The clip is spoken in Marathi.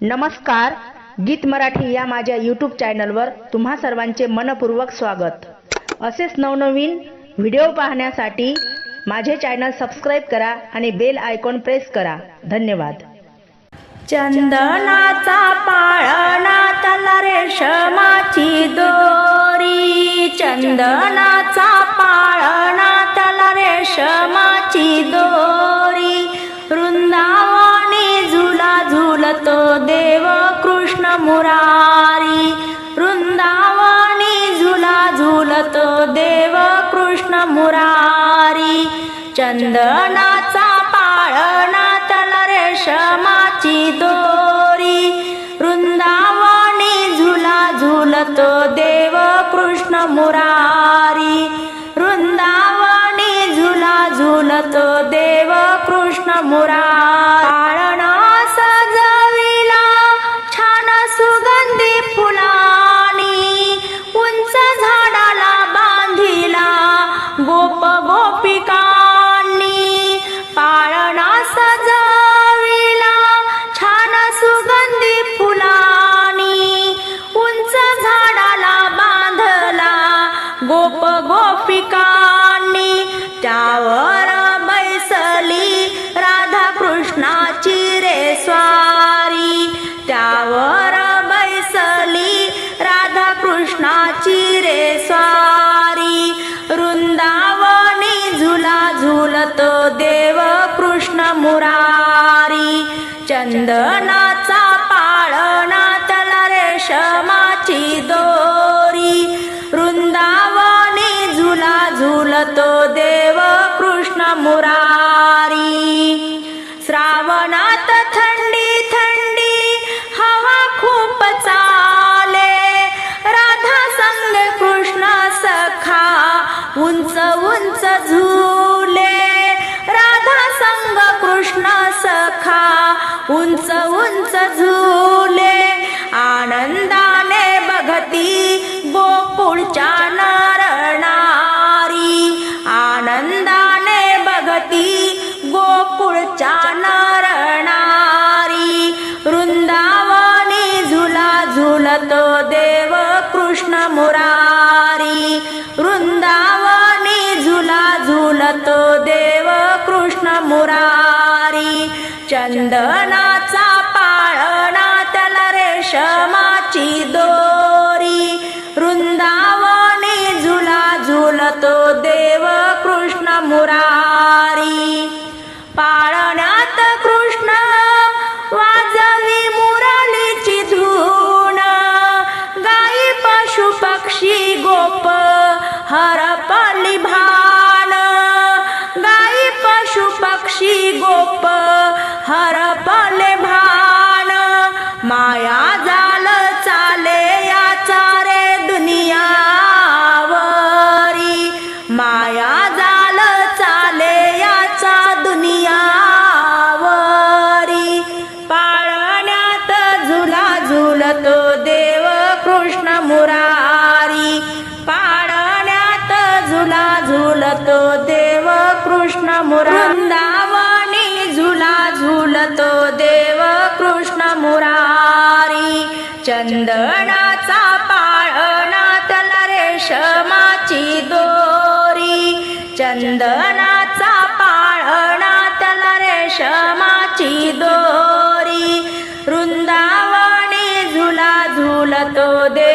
नमस्कार गीत मराठी या माझ्या यूट्यूब चॅनलवर तुम्हा सर्वांचे मनपूर्वक स्वागत. असेच नवनवीन व्हिडिओ पाहण्यासाठी माझे चॅनल सबस्क्राईब करा आणि बेल आयकॉन प्रेस करा. धन्यवाद. चंदनाचा पाळणा त्याला रेशमाची दोरी. चंदनाचा पाळणा मुरारी. वृंदावनी झुला झुलत देव कृष्ण मुरारी. चंदनाचा पाळणा त्याला रेशमाची दोरी. वृंदावनी झुला झुलत देव कृष्ण मुरारी. वृंदावनी झुला झुलत देव कृष्ण मुरारी. सजाविला छान सुगंधी फुलानी. उंच झाडाला बांधला गोप गोपिकांनी. त्यावर बैसली राधा कृष्णाची रे स्वारी त्यावर बैसली राधा कृष्णाची रे स्वारी वृंदावनी झुला झुलतो देव कृष्ण मुरारी चंदनाचा पाळणा त्याला रेशमाची दोरी. वृंदावनी झुला झुलतो देव कृष्ण मुरारी. श्रावणात थंडी थंडी हवा खूप चाले. राधा संग कृष्ण सखा उंच उंच झू सखा उंच उंच झुले. आनंदाने बघती गोकुळच्या नारणारी आनंदाने बघती गोकुळच्या नारणारी वृंदावनी झुला झुलतो देव कृष्ण मुरा चंदनाचा पाळणा त्याला रेशमाची दोरी. वृंदावनी झुला झुलतो देव कृष्ण मुरारी. पाळण्यात कृष्ण वाजवी मुरलीची धून. गाई पशु पक्षी गोप हरपली भान. गाई पशु पक्षी गोप हरपले भान. माया जाल चाले याचा रे दुनियावरी. माया जाल चाले याचा दुनियावरी. पाळण्यात झुला झुलतो देव कृष्ण मुरारी. पाळण्यात झुला झुलतो देव कृष्ण मुरंदा चंदनाचा पाळणा रेशमाची दोरी. चंदनाचा पाळणा रेशमाची दोरी. वृंदावणी झुला झुलतो देव